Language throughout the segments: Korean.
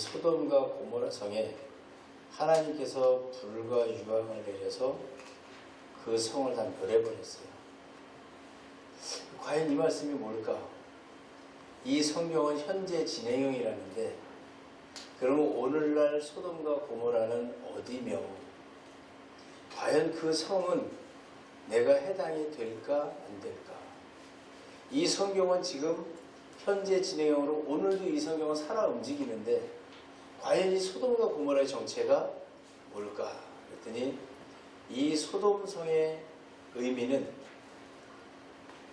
소돔과 고모라 성에 하나님께서 불과 유황을 내려서 그 성을 다 멸해버렸어요. 과연 이 말씀이 뭘까? 이 성경은 현재 진행형이라는데 그러면 오늘날 소돔과 고모라는 어디며 과연 그 성은 내가 해당이 될까 안 될까? 이 성경은 지금 현재 진행형으로 오늘도 이 성경은 살아 움직이는데 과연 이 소돔과 고모라의 정체가 뭘까? 그랬더니 이 소돔성의 의미는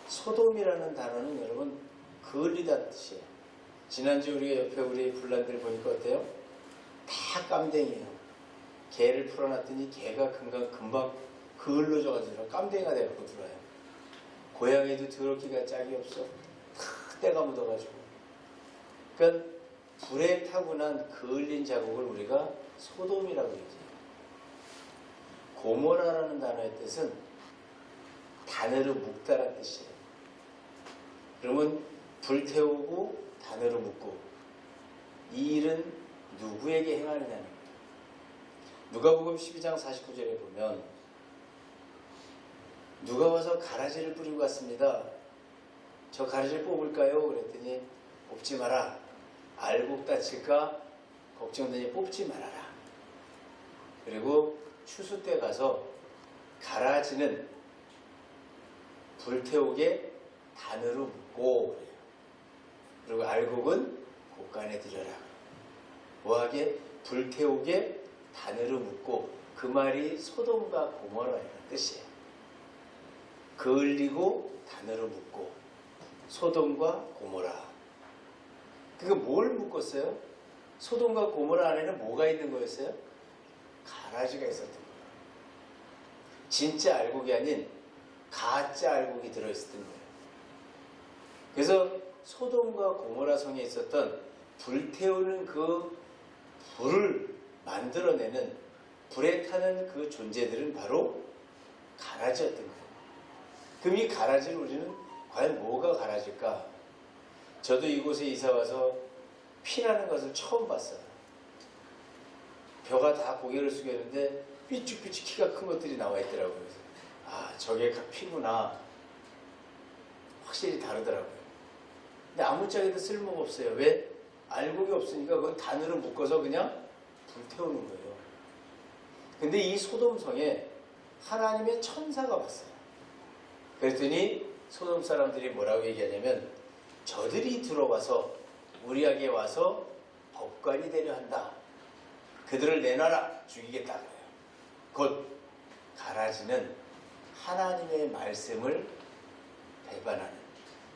소돔이라는 단어는 여러분 그을리다 뜻이에요. 지난주 우리가 옆에 우리 불란들 보니까 어때요? 다 깜댕이에요. 개를 풀어놨더니 개가 금방 금방 그을러져가지고 깜댕이가 돼갖고 들어와요. 고양이도 더럽기가 짝이 없어. 탁 때가 묻어가지고. 그러니까 불에 타고난 그을린 자국을 우리가 소돔이라고 얘기해요. 고모라라는 단어의 뜻은 단으로 묶다라는 뜻이에요. 그러면 불태우고 단으로 묶고 이 일은 누구에게 행하느냐는 거예요. 누가복음 12장 49절에 보면 누가 와서 가라지를 뿌리고 갔습니다. 저 가라지를 뽑을까요? 그랬더니 뽑지 마라. 알곡 다칠까 걱정되니 뽑지 말아라. 그리고 추수 때 가서 가라지는 불태우게 단으로 묶고 그래요. 그리고 알곡은 곳간에 들여라. 뭐하게 불태우게 단으로 묶고 그 말이 소돔과 고모라라는 뜻이에요. 그을리고 단으로 묶고 소돔과 고모라. 그게 뭘 묶었어요? 소돔과 고모라 안에는 뭐가 있는 거였어요? 가라지가 있었던 거예요. 진짜 알곡이 아닌 가짜 알곡이 들어있었던 거예요. 그래서 소돔과 고모라 성에 있었던 불태우는 그 불을 만들어내는 불에 타는 그 존재들은 바로 가라지였던 거예요. 그럼 이 가라지를 우리는 과연 뭐가 가라질까? 저도 이곳에 이사 와서 피라는 것을 처음 봤어요. 벼가 다 고개를 숙였는데 삐쭉삐쭉 키가 큰 것들이 나와 있더라고요. 아 저게 피구나. 확실히 다르더라고요. 근데 아무짝에도 쓸모가 없어요. 왜? 알곡이 없으니까 그건 단으로 묶어서 그냥 불태우는 거예요. 근데 이 소돔성에 하나님의 천사가 왔어요. 그랬더니 소돔 사람들이 뭐라고 얘기하냐면 저들이 들어와서 우리에게 와서 법관이 되려 한다. 그들을 내놔라 죽이겠다 그래요. 곧 가라지는 하나님의 말씀을 배반하는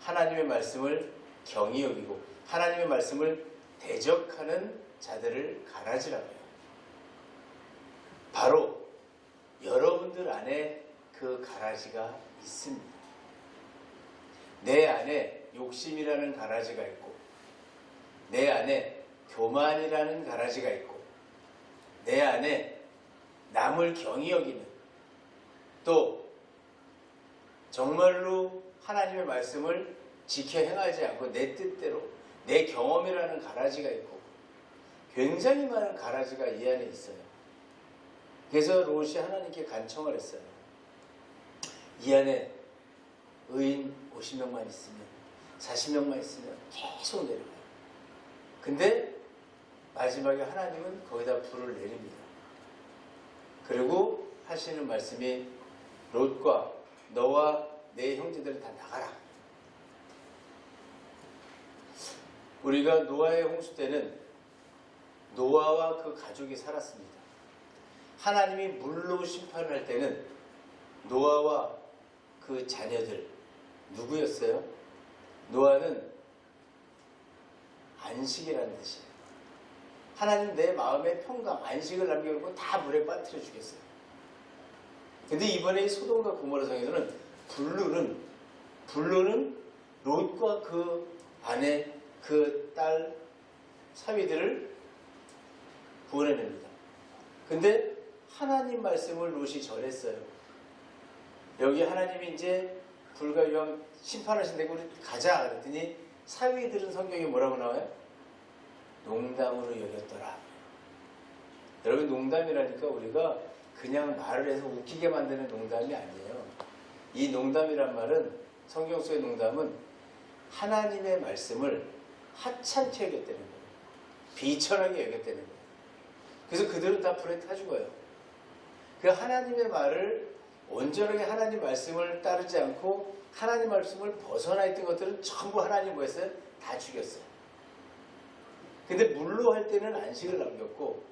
하나님의 말씀을 경히 여기고 하나님의 말씀을 대적하는 자들을 가라지라고 해요. 바로 여러분들 안에 그 가라지가 있습니다. 내 안에 욕심이라는 가라지가 있고 내 안에 교만이라는 가라지가 있고 내 안에 남을 경히 여기는 또 정말로 하나님의 말씀을 지켜 행하지 않고 내 뜻대로 내 경험이라는 가라지가 있고 굉장히 많은 가라지가 이 안에 있어요. 그래서 롯이 하나님께 간청을 했어요. 이 안에 의인 50명만 있으면 40명만 있으면 계속 내려가요. 근데 마지막에 하나님은 거기다 불을 내립니다. 그리고 하시는 말씀이 롯과 너와 내 형제들은 다 나가라. 우리가 노아의 홍수 때는 노아와 그 가족이 살았습니다. 하나님이 물로 심판을 할 때는 노아와 그 자녀들 누구였어요? 노아는 안식이라는 뜻이에요. 하나님 내 마음의 평강, 안식을 남겨놓고 다 물에 빠뜨려 주겠어요. 근데 이번에 이 소돔과 고모라 성에서는 불루는 불루는 롯과 그 아내 그 딸 사위들을 구원해냅니다. 근데 하나님 말씀을 롯이 전했어요. 여기 하나님이 이제 유황 심판하신다고 우리 가자 그랬더니 사위들은 성경에 뭐라고 나와요? 농담으로 여겼더라. 여러분 농담이라니까 우리가 그냥 말을 해서 웃기게 만드는 농담이 아니에요. 이 농담이란 말은 성경 속의 농담은 하나님의 말씀을 하찮게 여겼다는 거예요. 비천하게 여겼다는 거예요. 그래서 그들은 다 불에 타 죽어요. 그 하나님의 말을 온전하게 하나님 말씀을 따르지 않고 하나님 말씀을 벗어나 있던 것들은 전부 하나님 뭐했어요? 다 죽였어요. 근데 물로 할 때는 안식을 남겼고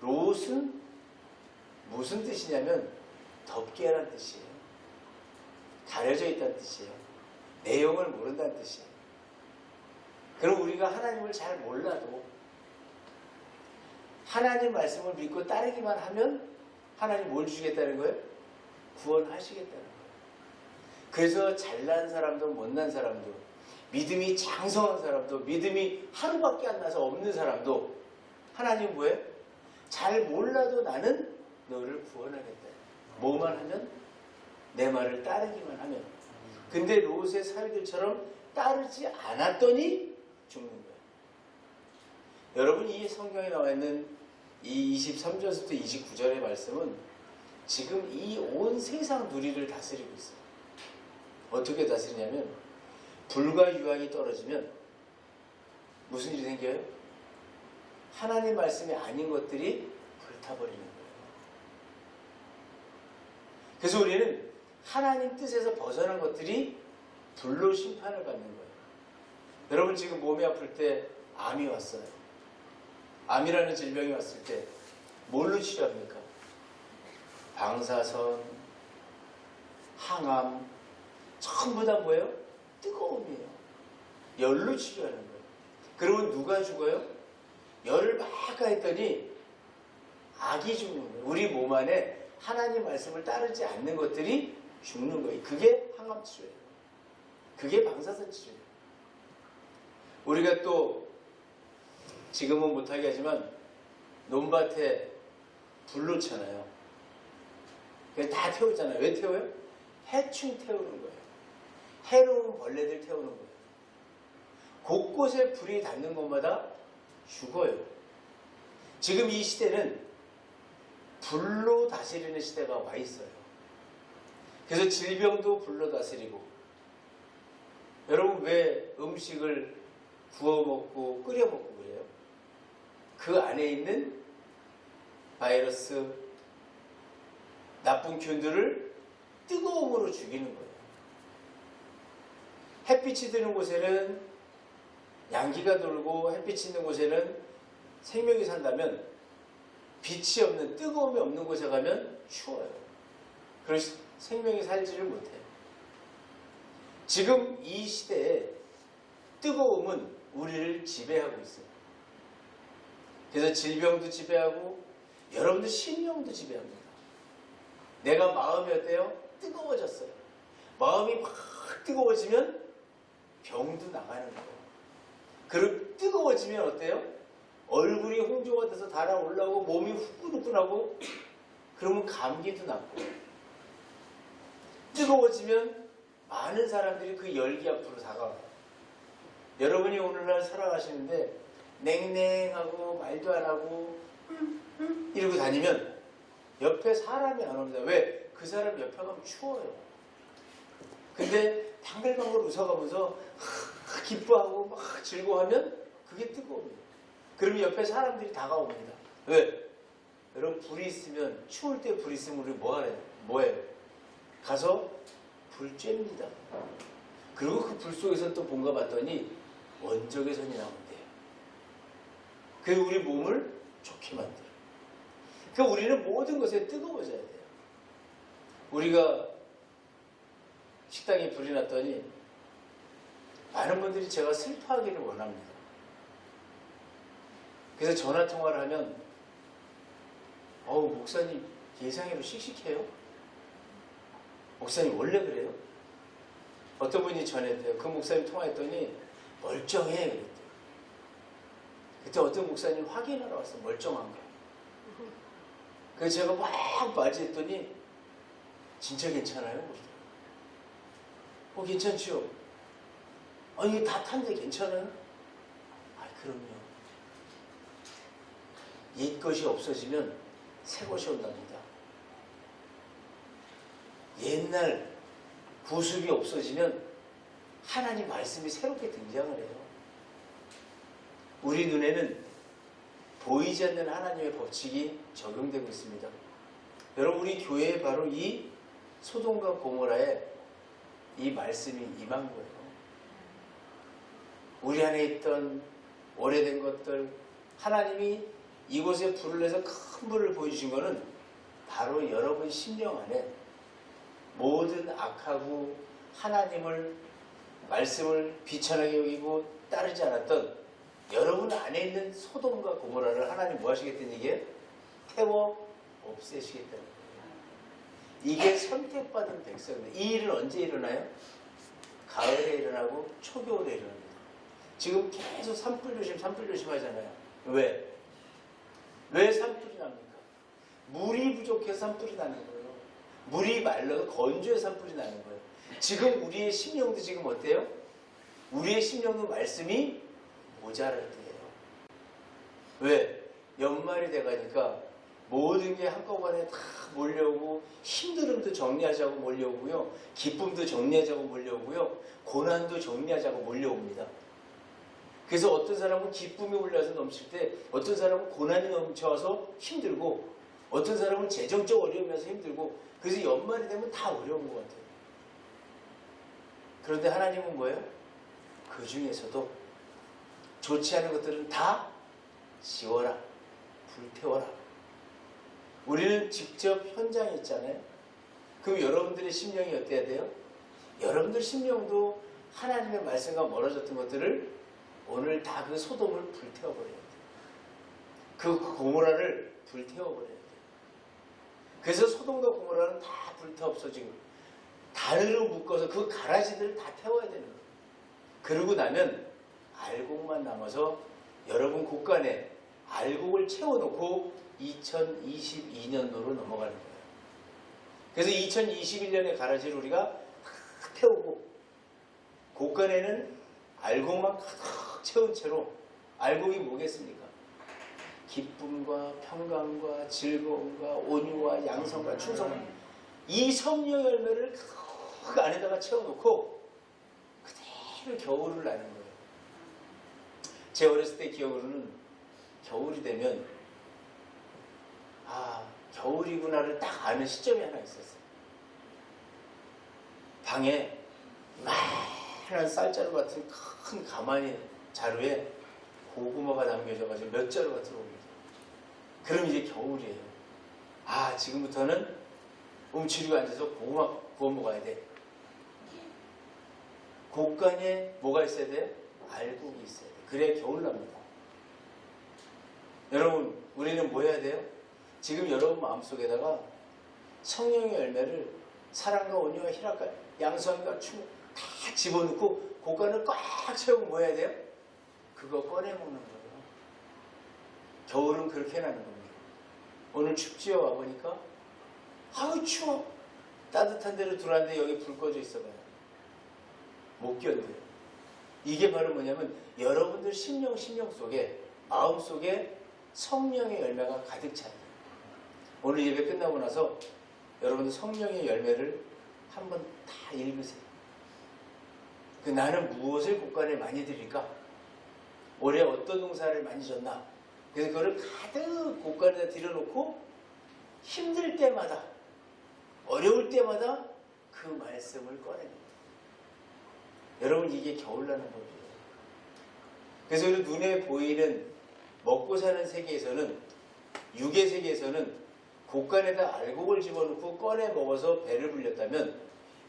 롯은 무슨 뜻이냐면 덮게 하라는 뜻이에요. 가려져 있다는 뜻이에요. 내용을 모른다는 뜻이에요. 그럼 우리가 하나님을 잘 몰라도 하나님 말씀을 믿고 따르기만 하면 하나님 뭘 주겠다는 거예요? 구원하시겠다는 거예요. 그래서 잘난 사람도 못난 사람도 믿음이 장성한 사람도 믿음이 하루밖에 안 나서 없는 사람도 하나님 뭐예요? 잘 몰라도 나는 너를 구원하겠다. 뭐만 하면 내 말을 따르기만 하면. 근데 롯의 사위들처럼 따르지 않았더니 죽는 거예요. 여러분 이 성경에 나와 있는 이 23절부터 29절의 말씀은 지금 이 온 세상 누리를 다스리고 있어요. 어떻게 다스리냐면 불과 유황이 떨어지면 무슨 일이 생겨요? 하나님 말씀이 아닌 것들이 불타버리는 거예요. 그래서 우리는 하나님 뜻에서 벗어난 것들이 불로 심판을 받는 거예요. 여러분 지금 몸이 아플 때 암이 왔어요. 암이라는 질병이 왔을 때 뭘로 치료합니까? 방사선, 항암, 전부 다 뭐예요? 뜨거움이에요. 열로 치료하는 거예요. 그러면 누가 죽어요? 열을 막 가했더니 악이 죽는 거예요. 우리 몸 안에 하나님 말씀을 따르지 않는 것들이 죽는 거예요. 그게 항암 치료예요. 그게 방사선 치료예요. 우리가 또 지금은 못하게 하지만 논밭에 불 놓잖아요. 다 태우잖아요. 왜 태워요? 해충 태우는 거예요. 해로운 벌레들 태우는 거예요. 곳곳에 불이 닿는 곳마다 죽어요. 지금 이 시대는 불로 다스리는 시대가 와 있어요. 그래서 질병도 불로 다스리고 여러분 왜 음식을 구워 먹고 끓여 먹고 그래요? 그 안에 있는 바이러스 나쁜 균들을 뜨거움으로 죽이는 거예요. 햇빛이 드는 곳에는 양기가 돌고 햇빛이 있는 곳에는 생명이 산다면 빛이 없는 뜨거움이 없는 곳에 가면 추워요. 그래서 생명이 살지를 못해요. 지금 이 시대에 뜨거움은 우리를 지배하고 있어요. 그래서 질병도 지배하고 여러분들 신령도 지배합니다. 내가 마음이 어때요? 뜨거워졌어요. 마음이 막 뜨거워지면 병도 나가는 거예요. 그리고 뜨거워지면 어때요? 얼굴이 홍조가 돼서 달아올라오고 몸이 후끈후끈하고 그러면 감기도 낫고 뜨거워지면 많은 사람들이 그 열기 앞으로 다가와요. 여러분이 오늘날 살아가시는데 냉랭하고 말도 안 하고 이러고 다니면 옆에 사람이 안 옵니다. 왜? 그 사람 옆에 가면 추워요. 근데 방글방글 웃어가면서 기뻐하고 막 즐거워하면 그게 뜨거워요. 그러면 옆에 사람들이 다가옵니다. 왜? 여러분 불이 있으면 추울 때 불이 있으면 우리 뭐 하래요? 뭐예요? 가서 불 쬐입니다. 그리고 그 불 속에서 또 뭔가 봤더니 원적의 선이 나온대요. 그게 우리 몸을 좋게 만들어요. 그러니까 우리는 모든 것에 뜨거워져야 돼요. 우리가 식당에 불이 났더니 많은 분들이 제가 슬퍼하기를 원합니다. 그래서 전화 통화를 하면 어우 목사님 예상외로 씩씩해요. 목사님 원래 그래요? 어떤 분이 전했대요. 그 목사님 통화했더니 멀쩡해 그랬대요. 그때 어떤 목사님 확인하러 왔어 멀쩡한가. 그래서 제가 막 맞이했더니 진짜 괜찮아요? 어 괜찮지요? 아니 다 탄데 괜찮아요? 아 그럼요. 옛 것이 없어지면 새 것이 온답니다. 옛날 구습이 없어지면 하나님 말씀이 새롭게 등장을 해요. 우리 눈에는 보이지 않는 하나님의 법칙이 적용되고 있습니다. 여러분 우리 교회에 바로 이 소돔과 고모라에 이 말씀이 임한 거예요. 우리 안에 있던 오래된 것들 하나님이 이곳에 불을 내서 큰 불을 보여주신 것은 바로 여러분 심령 안에 모든 악하고 하나님을 말씀을 비천하게 여기고 따르지 않았던 여러분 안에 있는 소돔과 고모라를 하나님 뭐 하시겠다는 얘기예요? 태워 없애시겠다는 거예요. 이게 선택받은 백성입니다. 이 일은 언제 일어나요? 가을에 일어나고 초겨울에 일어납니다. 지금 계속 산불 조심, 산불 조심 하잖아요. 왜? 왜 산불이 납니까? 물이 부족해서 산불이 나는 거예요. 물이 말라서 건조해서 산불이 나는 거예요. 지금 우리의 심령도 지금 어때요? 우리의 심령도 말씀이 모자랄 때예요. 왜? 연말이 돼가니까 모든 게 한꺼번에 다 몰려오고 힘듦도 정리하자고 몰려오고요. 기쁨도 정리하자고 몰려오고요. 고난도 정리하자고 몰려옵니다. 그래서 어떤 사람은 기쁨이 올라서 넘칠 때 어떤 사람은 고난이 넘쳐와서 힘들고 어떤 사람은 재정적 어려움에서 힘들고 그래서 연말이 되면 다 어려운 것 같아요. 그런데 하나님은 뭐예요? 그 중에서도 좋지 않은 것들은 다 지워라. 불태워라. 우리는 직접 현장에 있잖아요. 그럼 여러분들의 심령이 어때야 돼요? 여러분들 심령도 하나님의 말씀과 멀어졌던 것들을 오늘 다 그 소돔을 불태워버려야 돼요. 그 고모라를 불태워버려야 돼요. 그래서 소돔과 고모라는 다 불타 없어지고 단으로 묶어서 그 가라지들을 다 태워야 되는 거예요. 그러고 나면 알곡만 남아서 여러분 곳간에 알곡을 채워놓고 2022년도로 넘어가는 거예요. 그래서 2021년에 가라지를 우리가 다 태우고 곳간에는 알곡만 가득 채운 채로 알곡이 뭐겠습니까? 기쁨과 평강과 즐거움과 온유와 양성과 충성 이 성령 열매를 그 안에다가 채워놓고 그대로 겨울을 나는 거예요. 제 어렸을 때 기억으로는 겨울이 되면 아 겨울이구나를 딱 아는 시점이 하나 있었어요. 방에 이만한 쌀자루 같은 큰 가마니 자루에 고구마가 남겨져가지고 몇 자루가 들어옵니다. 그럼 이제 겨울이에요. 아 지금부터는 움츠리고 앉아서 고구마 구워 먹어야 돼. 곳간에 뭐가 있어야 돼요? 알곡이 있어야 돼. 그래 겨울납니다. 여러분 우리는 뭐 해야 돼요? 지금 여러분 마음속에다가 성령의 열매를 사랑과 온유와 희락과 양성과 충다 집어넣고 고간을 꽉 채우고 뭐 해야 돼요? 그거 꺼내 먹는 거예요. 겨울은 그렇게 나는 겁니다. 오늘 춥지요 와보니까 아우 추워 따뜻한 데로 들어왔는데 여기 불 꺼져 있어봐요. 못 견뎌요. 이게 바로 뭐냐면 여러분들 심령 심령 속에 마음 속에 성령의 열매가 가득 찼다. 오늘 예배 끝나고 나서 여러분들 성령의 열매를 한번 다 읽으세요. 그 나는 무엇을 곳간에 많이 드릴까? 올해 어떤 농사를 많이 졌나? 그래서 그거를 가득 곳간에다 들여놓고 힘들 때마다 어려울 때마다 그 말씀을 꺼냅니다. 여러분 이게 겨울나는 법이에요. 그래서 눈에 보이는 먹고 사는 세계에서는 육의 세계에서는 곡간에다 알곡을 집어넣고 꺼내 먹어서 배를 불렸다면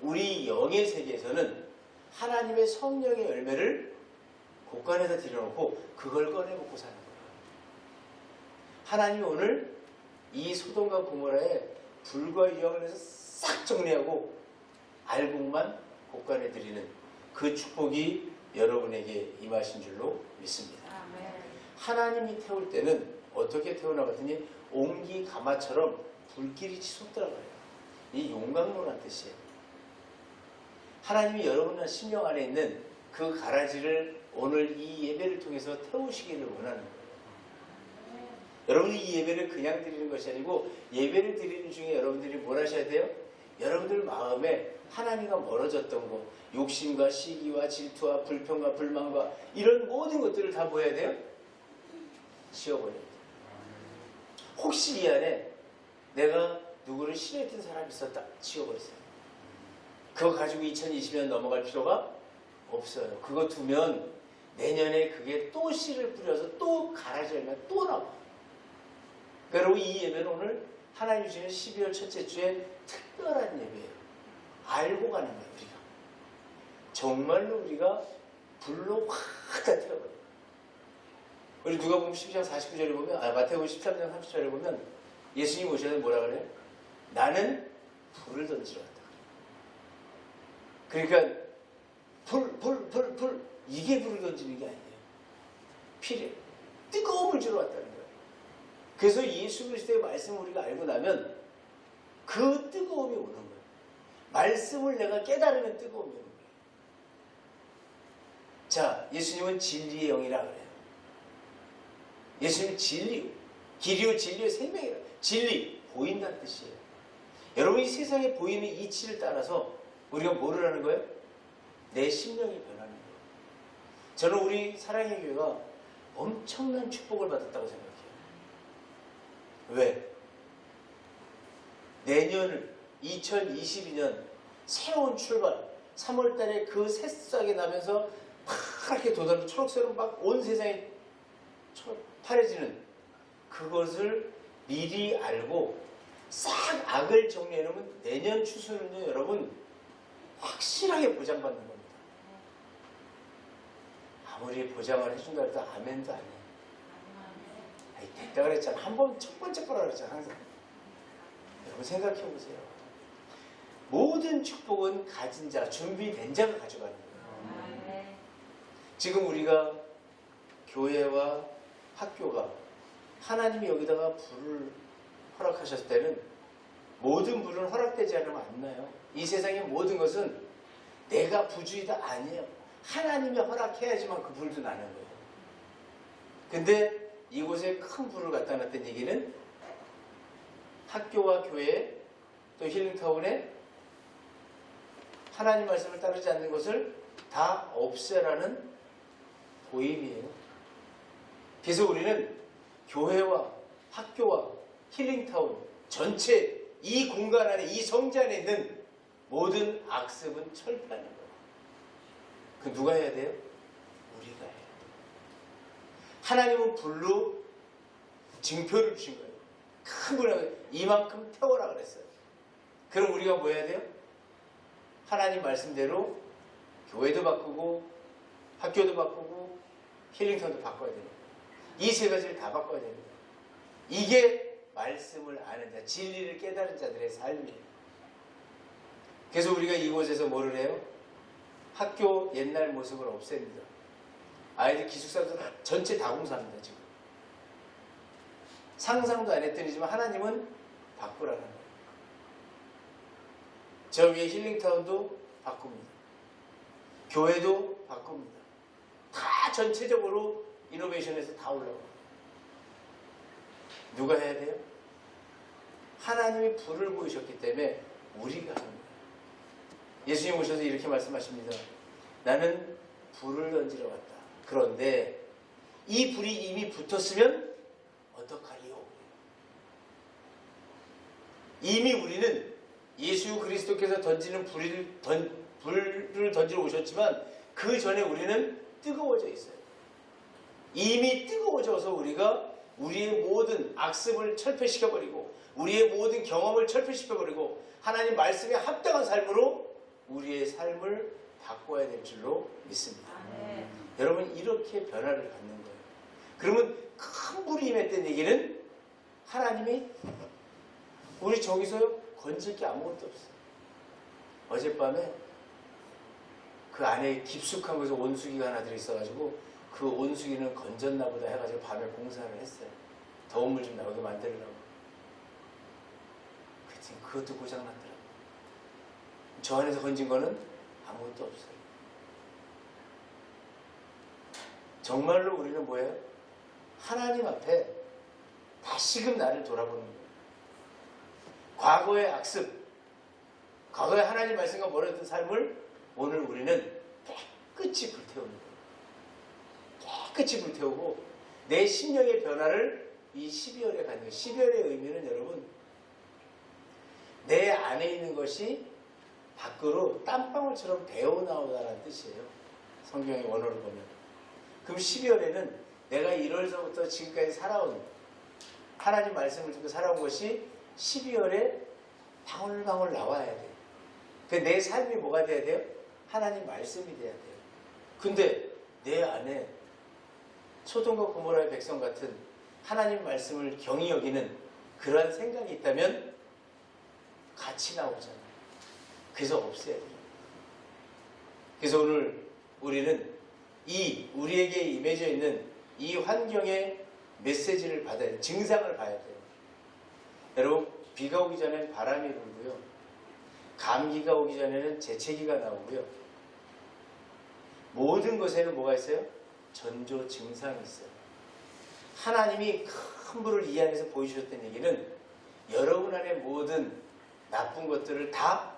우리 영의 세계에서는 하나님의 성령의 열매를 곡간에다 들여놓고 그걸 꺼내 먹고 사는 거예요. 하나님이 오늘 이 소돔과 고모라의 불과 유황을 해서 싹 정리하고 알곡만 곡간에 드리는 그 축복이 여러분에게 임하신 줄로 믿습니다. 아멘. 하나님이 태울 때는 어떻게 태어나갔더니 옹기 가마처럼 불길이 치솟더라고요. 이 용광로란 뜻이에요. 하나님이 여러분의 심령 안에 있는 그 가라지를 오늘 이 예배를 통해서 태우시기를 원하는 거예요. 여러분이 이 예배를 그냥 드리는 것이 아니고 예배를 드리는 중에 여러분들이 뭘 하셔야 돼요? 여러분들 마음에 하나님과 멀어졌던 것, 욕심과 시기와 질투와 불평과 불만과 이런 모든 것들을 다 뭐 해야 돼요? 지워버려야 돼요. 혹시 이 안에 내가 누구를 싫어했던 사람이 있었다. 지워버리세요. 그거 가지고 2020년 넘어갈 필요가 없어요. 그거 두면 내년에 그게 또 씨를 뿌려서 또 열면 또 나와. 그리고 이 예배는 오늘 하나님 주시는 12월 첫째 주에 특별한 예배예요. 알고 가는 거예요, 우리가. 정말로 우리가 불로 확다 태워버려요. 우리 누가 보면 12장 49절에 보면, 아, 마태복음 13장 30절에 보면 예수님 오셔서 뭐라 그래요? 나는 불을 던지러 왔다. 그러니까 불, 불, 불, 불 이게 불을 던지는 게 아니에요. 피를 뜨거움을 주러 왔다는 거예요. 그래서 예수 그리스도의 말씀을 우리가 알고 나면 그 뜨거움이 오는 거예요. 말씀을 내가 깨달으면 뜨거움이 오는 거예요. 자, 예수님은 진리의 영이라 그래요. 예수님은 진리요. 길이요, 진리요, 생명이라. 진리, 보인다는 뜻이에요. 여러분, 이 세상에 보이는 이치를 따라서 우리가 뭐를 하는 거예요? 내 심령이 변하는 거예요. 저는 우리 사랑의 교회가 엄청난 축복을 받았다고 생각해요. 왜? 내년을 2022년 새로운 출발 3월 달에 그 새싹이 나면서 파랗게 돋아는 초록색으로 막 온 세상이 초- 파래지는 그것을 미리 알고 싹 악을 정리해놓으면 내년 추수는요 여러분 확실하게 보장받는 겁니다. 아무리 보장을 해준다 해도 아멘도 안 해. 아이, 됐다 그랬잖아. 한 번, 첫 번째 거라 그랬잖아, 항상. 여러분 생각해 보세요. 모든 축복은 가진 자, 준비된 자가 가져가는 거예요. 지금 우리가 교회와 학교가 하나님이 여기다가 불을 허락하셨을 때는 모든 불은 허락되지 않으면 안 나요. 이 세상의 모든 것은 내가 부주의다 아니에요. 하나님이 허락해야지만 그 불도 나는 거예요. 근데 이곳에 큰 불을 갖다 놨던 얘기는 학교와 교회 또 힐링타운에 하나님 말씀을 따르지 않는 것을 다 없애라는 보임이에요. 그래서 우리는 교회와 학교와 힐링타운 전체 이 공간 안에 이 성지 안에 있는 모든 악습은 철폐하는 거예요. 그 누가 해야 돼요? 우리가 해야 돼요. 하나님은 불로 징표를 주신 거예요. 큰 불을 이만큼 태워라 그랬어요. 그럼 우리가 뭐 해야 돼요? 하나님 말씀대로 교회도 바꾸고 학교도 바꾸고 힐링턴도 바꿔야 됩니다. 이 세 가지를 다 바꿔야 됩니다. 이게 말씀을 아는 자, 진리를 깨달은 자들의 삶이에요. 그래서 우리가 이곳에서 뭐를 해요? 학교 옛날 모습을 없앱니다. 아이들 기숙사도 다- 전체 다 공사합니다, 지금. 상상도 안 했더니지만 하나님은 바꾸라는 거예요. 저 위에 힐링타운도 바꿉니다. 교회도 바꿉니다. 다 전체적으로 이노베이션에서 다 올라가요. 누가 해야 돼요? 하나님이 불을 보이셨기 때문에 우리가 하는 거예요. 예수님 오셔서 이렇게 말씀하십니다. 나는 불을 던지러 왔다. 그런데 이 불이 이미 붙었으면 어떡하리요? 이미 우리는 예수 그리스도께서 던지는 불을, 던, 불을 던지러 오셨지만 그 전에 우리는 뜨거워져 있어요. 이미 뜨거워져서 우리가 우리의 모든 악습을 철폐시켜버리고 우리의 모든 경험을 철폐시켜버리고 하나님 말씀에 합당한 삶으로 우리의 삶을 바꿔야 될 줄로 믿습니다. 아멘. 여러분 이렇게 변화를 갖는 거예요. 그러면 큰 불이 임했던 얘기는 하나님이 우리 저기서요 건질 게 아무것도 없어요. 어젯밤에 그 안에 깊숙한 곳에 온수기가 하나 들어있어가지고 그 온수기는 건졌나 보다 해가지고 밤에 공사를 했어요. 더운 물 좀 나오게 만들려고. 그랬더니 그것도 고장났더라고요. 저 안에서 건진 거는 아무것도 없어요. 정말로 우리는 뭐예요? 하나님 앞에 다시금 나를 돌아보는 거예요. 과거의 악습, 과거의 하나님 말씀과 멀었던 삶을 오늘 우리는 깨끗이 불태우는 거예요. 깨끗이 불태우고 내 심령의 변화를 이 12월에 갖는 거예요. 12월의 의미는 여러분 내 안에 있는 것이 밖으로 땀방울처럼 배어 나오다라는 뜻이에요. 성경의 원어를 보면. 그럼 12월에는 내가 1월서부터 지금까지 살아온 하나님 말씀을 듣고 살아온 것이 12월에 방울방울 나와야 돼요. 근데 내 삶이 뭐가 돼야 돼요? 하나님 말씀이 돼야 돼요. 근데 내 안에 소돔과 고모라의 백성 같은 하나님 말씀을 경히 여기는 그러한 생각이 있다면 같이 나오잖아요. 그래서 없애야 돼요. 그래서 오늘 우리는 이 우리에게 임해져 있는 이 환경의 메시지를 받아야 돼요. 증상을 봐야 돼요. 여러분 비가 오기 전엔 바람이 불고요. 감기가 오기 전에는 재채기가 나오고요. 모든 것에는 뭐가 있어요? 전조 증상이 있어요. 하나님이 큰 불을 이 안에서 보여주셨던 얘기는 여러분 안에 모든 나쁜 것들을 다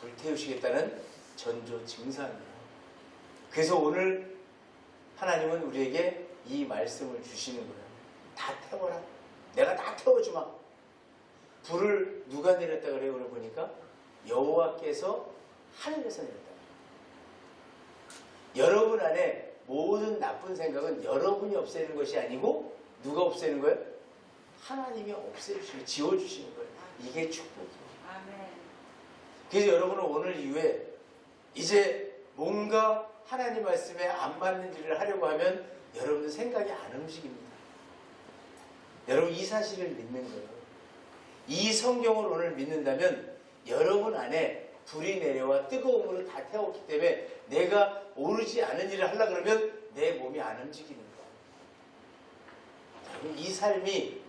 불태우시겠다는 전조 증상이에요. 그래서 오늘 하나님은 우리에게 이 말씀을 주시는 거예요. 다 태워라. 내가 다 태워주마. 불을 누가 내렸다 그래요? 오늘 보니까 여호와께서 하늘에서 내렸다. 여러분 안에 모든 나쁜 생각은 여러분이 없애는 것이 아니고 누가 없애는 거예요? 하나님이 없애주시고 지워주시는 거예요. 이게 축복이에요. 그래서 여러분은 오늘 이후에 이제 뭔가 하나님 말씀에 안 맞는 일을 하려고 하면 여러분들 생각이 안 움직입니다. 여러분 이 사실을 믿는 거예요. 이 성경을 오늘 믿는다면 여러분 안에 불이 내려와 뜨거움으로 다 태웠기 때문에 내가 오르지 않은 일을 하려 그러면 내 몸이 안 움직이는. 여러분, 이 삶이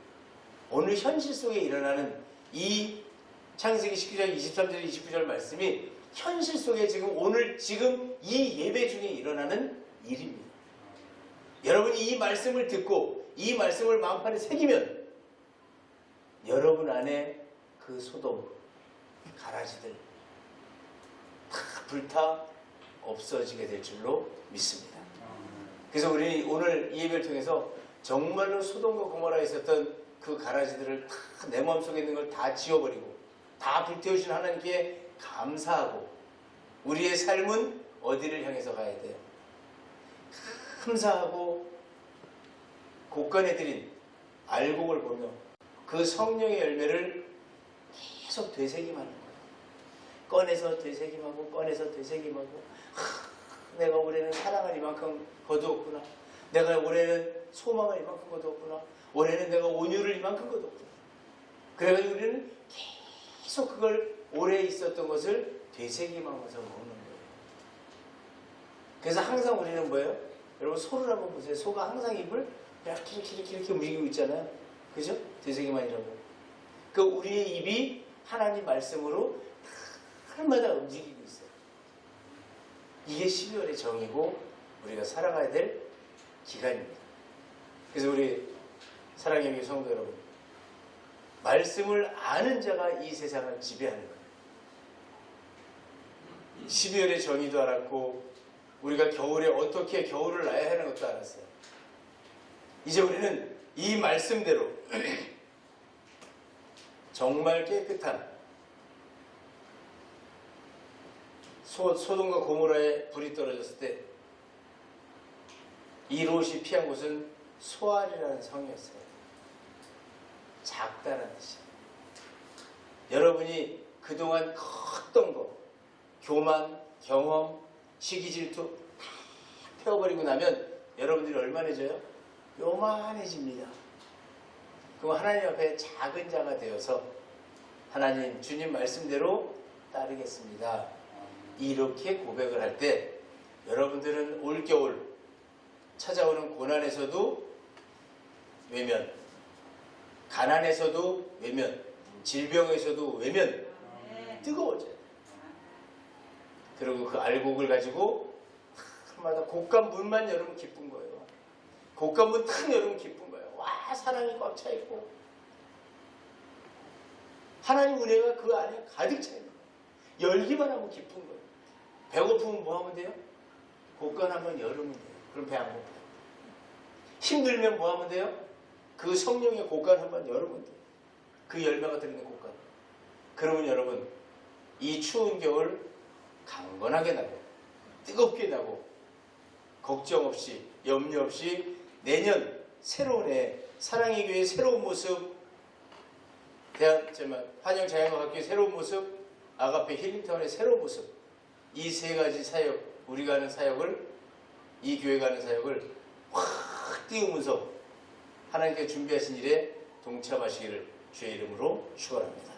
오늘 현실 속에 일어나는 이 창세기 19장 23절 29절 말씀이 현실 속에 지금 오늘 지금 이 예배 중에 일어나는 일입니다. 여러분이 이 말씀을 듣고 이 말씀을 마음판에 새기면 여러분 안에 그 소돔 가라지들 다 불타 없어지게 될 줄로 믿습니다. 그래서 우리 오늘 이 예배를 통해서 정말로 소돔과 고모라에 있었던 그 가라지들을 다 내 마음속에 있는 걸 다 지워버리고 다 불태우신 하나님께 감사하고 우리의 삶은 어디를 향해서 가야 돼요? 감사하고 곳간에 드린 알곡을 보며 그 성령의 열매를 계속 되새김하는 거예요. 꺼내서 되새김하고 꺼내서 되새김하고 하, 내가 올해는 사랑을 이만큼 거두었구나. 내가 올해는 소망을 이만큼 거두었구나. 올해는 내가 온유를 이만큼 거두었구나. 그래가지고 우리는 계속 그걸 오래 있었던 것을 되새김하면서 먹는 거예요. 그래서 항상 우리는 뭐예요? 여러분 소를 한번 보세요. 소가 항상 입을 이렇게 이렇게 이렇게, 이렇게 움직이고 있잖아요. 그죠? 되새김만이라고. 그 우리의 입이 하나님 말씀으로 날마다 움직이고 있어요. 이게 12월의 정이고 우리가 살아가야 될 기간입니다. 그래서 우리 사랑의 미 성도 여러분, 말씀을 아는 자가 이 세상을 지배하는 거예요. 12월의 정의도 알았고 우리가 겨울에 어떻게 겨울을 나야 하는 것도 알았어요. 이제 우리는 이 말씀대로 정말 깨끗한 소, 소돔과 고모라에 불이 떨어졌을 때 이 롯이 피한 곳은 소알이라는 성이었어요. 작다는 뜻이에요. 여러분이 그동안 컸던 거, 교만, 경험, 시기 질투 다 태워버리고 나면 여러분들이 얼마나 져요? 요만해집니다. 그럼 하나님 앞에 작은 자가 되어서 하나님 주님 말씀대로 따르겠습니다. 이렇게 고백을 할 때 여러분들은 올겨울 찾아오는 고난에서도 외면, 가난에서도 외면, 질병에서도 외면, 뜨거워져요. 그리고 그 알곡을 가지고 한마다 곡간 문만 열으면 기쁜 거예요. 곡간 문탁 열으면 기쁜 거예요. 와 사랑이 꽉 차 있고 하나님 은혜가 그 안에 가득 차 있는 거예요. 열기만 하면 기쁜 거예요. 배고프면 뭐 하면 돼요? 곡간 한번 열으면 돼요. 그럼 배 안 고파요. 힘들면 뭐 하면 돼요? 그 성령의 곡간 한번 열으면 돼요. 그 열매가 들어있는 곡간. 그러면 여러분 이 추운 겨울 강건하게 나고 뜨겁게 나고 걱정 없이 염려 없이 내년 새로운 해 사랑의 교회 새로운 모습 대한 정말 환영 자연과 학교의 새로운 모습 아가페 힐링타운의 새로운 모습 이 세 가지 사역 우리가 하는 사역을 이 교회가 하는 사역을 확 띄우면서 하나님께 준비하신 일에 동참하시기를 주의 이름으로 축원합니다.